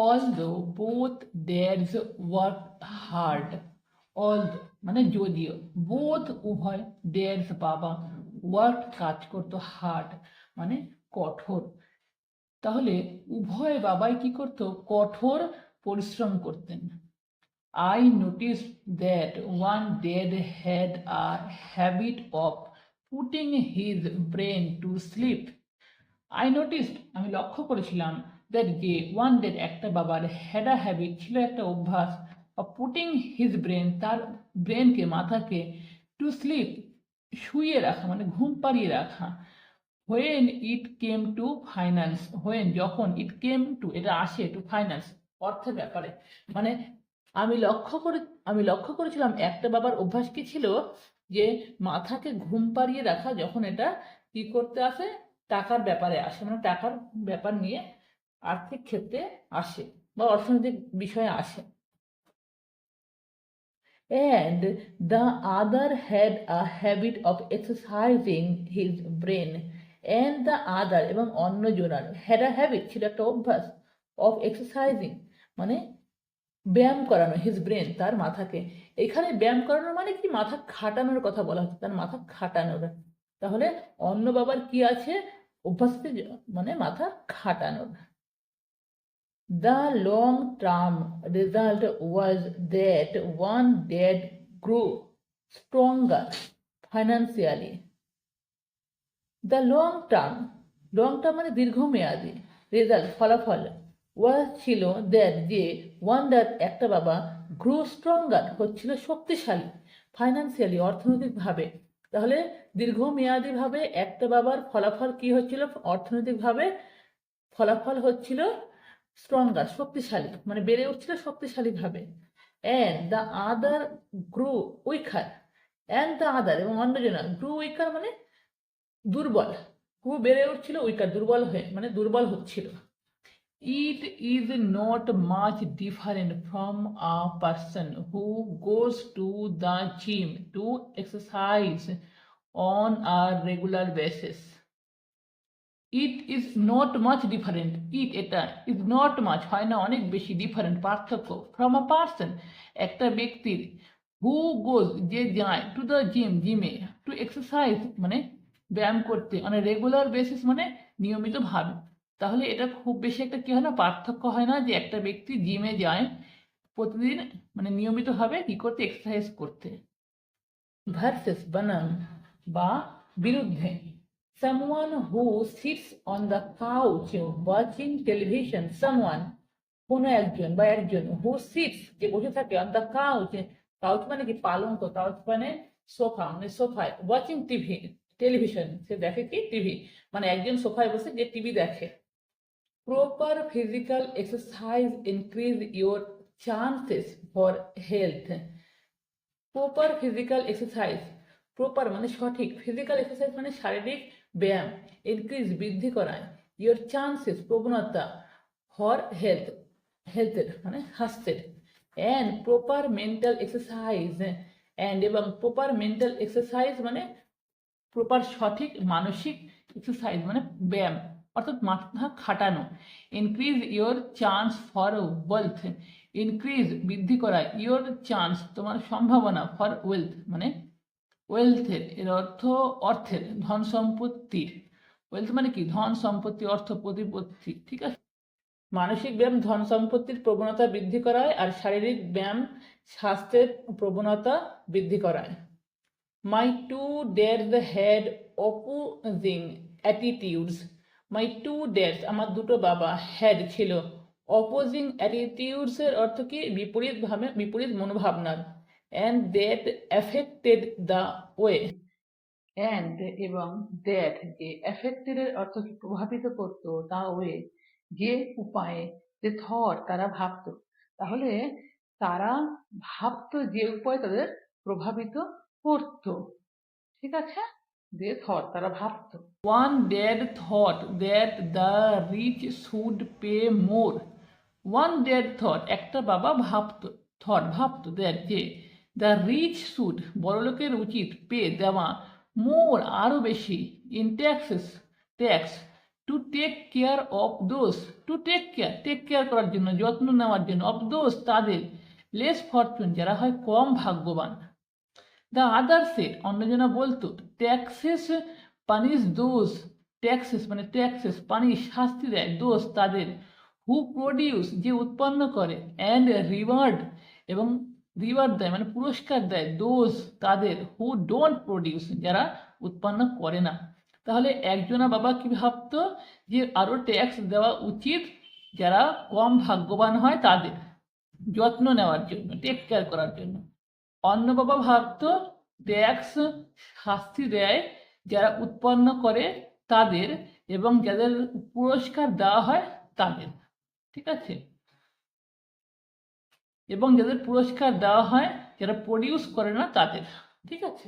although both dads worked hard. Although মানে যদিও both উভয় ডেডস বাবা ওয়ার্ক কাজ করতো হার্ড মানে কঠোর। তাহলে উভয় বাবাই কি করতো? কঠোর পরিশ্রম করতেন। I notice that one dad had a habit of putting his brain to sleep I noticed আমি লক্ষ্য করেছিলাম দ্যাট যে ওয়ান ডেড একটা বাবার হ্যাডা হ্যাবিট ছিল একটা অভ্যাস অফ পুটিং হিজ ব্রেন তার ব্রেনকে মাথাকে টু স্লিপ শুইয়ে রাখা মানে ঘুম পাড়িয়ে রাখা। When it came to finance when যখন ইট কেম টু এটা আসে টু ফাইন্যান্স অর্থের ব্যাপারে। মানে আমি লক্ষ্য করে, আমি লক্ষ্য করেছিলাম একটা বাবার অভ্যাস কি ছিল? যে মাথাকে ঘুম পাড়িয়ে রাখা, যখন এটা কি করতে আসে? টাকার ব্যাপারে আসে। মানে টাকার ব্যাপার নিয়ে আর্থিক ক্ষেত্রে আসে বা অর্থনৈতিক বিষয়ে আসে। And the other had a habit of exercising his brain and the other এবং অন্যজনার had a habit ছিল একটা অভ্যাস অফ এক্সারসাইজিং মানে ব্যায়াম করানো হিজ ব্রেন তার মাথাকে। এখানে ব্যায়াম করানো মানে কি? মাথা খাটানোর কথা বলা হচ্ছে, তার মাথা খাটানোর। তাহলে অন্য বাবার কি আছে? অভ্যাস মানে মাথা খাটানোর। The long term result was that one dad grew stronger financially. The long term, long term মানে দীর্ঘমেয়াদী রেজাল্ট ফলাফল ওয়াজ ছিল দ্যাট যে ওয়ান দ্যাট একটা বাবা গ্রো স্ট্রঙ্গার হচ্ছিল শক্তিশালী ফাইন্যান্সিয়ালি অর্থনৈতিকভাবে তাহলে দীর্ঘমেয়াদীভাবে একটা বাবার ফলাফল কি হচ্ছিল অর্থনৈতিকভাবে ফলাফল হচ্ছিল স্ট্রঙ্গার শক্তিশালী মানে বেড়ে উঠছিল শক্তিশালীভাবে। And the other grew weaker and the other এবং অন্যজনা গ্রু উইকার মানে দুর্বল। গ্রু বেড়ে উঠছিল উইকার দুর্বল হয়ে মানে দুর্বল হচ্ছিল। It is not much different from a person who goes to the gym to exercise on a regular basis it is not much different it এটা ইজ নট মাচ হয় না, অনেক বেশি ডিফারেন্ট পার্থক্য ফ্রম আ পার্সন একটা ব্যক্তির হু goes যে যায় টু দ্য জিম জিমে টু এক্সারসাইজ মানে ব্যায়াম করতে মানে রেগুলার বেসিস মানে নিয়মিতভাবে। তাহলে এটা খুব বেশি একটা কি হয় না, পার্থক্য হয় না যে একটা ব্যক্তি জিমে যায় প্রতিদিন মানে নিয়মিতভাবে কি করতে এক্সারসাইজ করতে। ভার্সেস বানাম বা বিরুদ্ধে। Someone who sits on the couch watching television, someone, কোনো একজন বা একজন হু সিটস যে বসে থাকে অন দ্য কাউচ কাউচ মানে কি পালঙ্ক? কাউচ মানে সোফা মানে সোফায় ওয়াচিং টিভি টেলিভিশন সে দেখে কি টিভি মানে একজন সোফায় বসে যে টিভি দেখে। Proper physical exercise increase your chances for health proper physical exercise proper মানে সঠিক ফিজিক্যাল এক্সারসাইজ মানে শারীরিক ব্যায়াম ইনক্রিজ বৃদ্ধি করায়। ইয়োর চান্সেস প্রবণতা ফর হেলথ হেলথের মানে স্বাস্থ্যের। And proper mental exercise and এবং প্রপার মেন্টাল এক্সারসাইজ মানে প্রপার সঠিক মানসিক এক্সারসাইজ মানে ব্যায়াম, অর্থাৎ মাথা খাটানো। Increase your chance for wealth increase বৃদ্ধি করা ইয়োর চান্স তোমার সম্ভাবনা ফর ওয়েলথ মানে ওয়েলথের এর অর্থ অর্থের, ধন সম্পত্তির। ওয়েলথ মানে কি? ধন সম্পত্তি, অর্থ প্রতিপত্তি, ঠিক আছে? মানসিক ব্যায়াম ধন সম্পত্তির প্রবণতা বৃদ্ধি করায় আর শারীরিক ব্যায়াম স্বাস্থ্যের প্রবণতা বৃদ্ধি করায়। My two dad had opposing attitudes my two dad আমার দুটো বাবা হ্যাড ছিল। অপোজিং অ্যাটিটিউডস এর অর্থ কি? বিপরীত ভাবে, বিপরীত মনোভাবনার। And that affected the way and এবং দ্যাট যে অ্যাফেক্টেড এর অর্থ কি প্রভাবিত করত তা ওয়ে যে উপায়ে যে থট তারা ভাবতো। তাহলে তারা ভাবতো যে উপায় তাদের প্রভাবিত করত। ঠিক আছে? দে থট তারা ভাবতো। One dad thought that the rich should pay more one dad thought একটা বাবা ভাবতো থট ভাবতো দ্যাট যে দ্য রিচ শুড বড়লোকের উচিত পে দেওয়া। মোর আরও বেশি in taxes tax to take care of দোষ to take care take care করার জন্য, যত্ন নেওয়ার জন্য অফ দোষ তাদের লেস ফরচুন যারা হয় কম ভাগ্যবান। দ্য আদার সেট অন্যজনা বলতো ট্যাক্সেস পানিশ দোষ ট্যাক্সেস মানে ট্যাক্সেস পানিশ শাস্তি দেয় দোষ তাদের হু প্রডিউস যে উৎপন্ন করে অ্যান্ড রিওয়ার্ড এবং রিওয়ার্ড দেয় মানে পুরস্কার দেয় দোষ তাদের হু ডোন্ট প্রডিউস যারা উৎপন্ন করে না। তাহলে একজনা বাবা কি ভাবতো যে আরও ট্যাক্স দেওয়া উচিত, যারা কম ভাগ্যবান হয় তাদের যত্ন নেওয়ার জন্য টেক কেয়ার করার জন্য। অন্য বাবা ভাবতো ট্যাক্স শাস্তি দেয় যারা উৎপন্ন করে তাদের এবং যাদের পুরস্কার দেওয়া হয় তাদের, ঠিক আছে? এবং যাদের পুরস্কার দেওয়া হয় যারা প্রডিউস করে না তাদের। ঠিক আছে?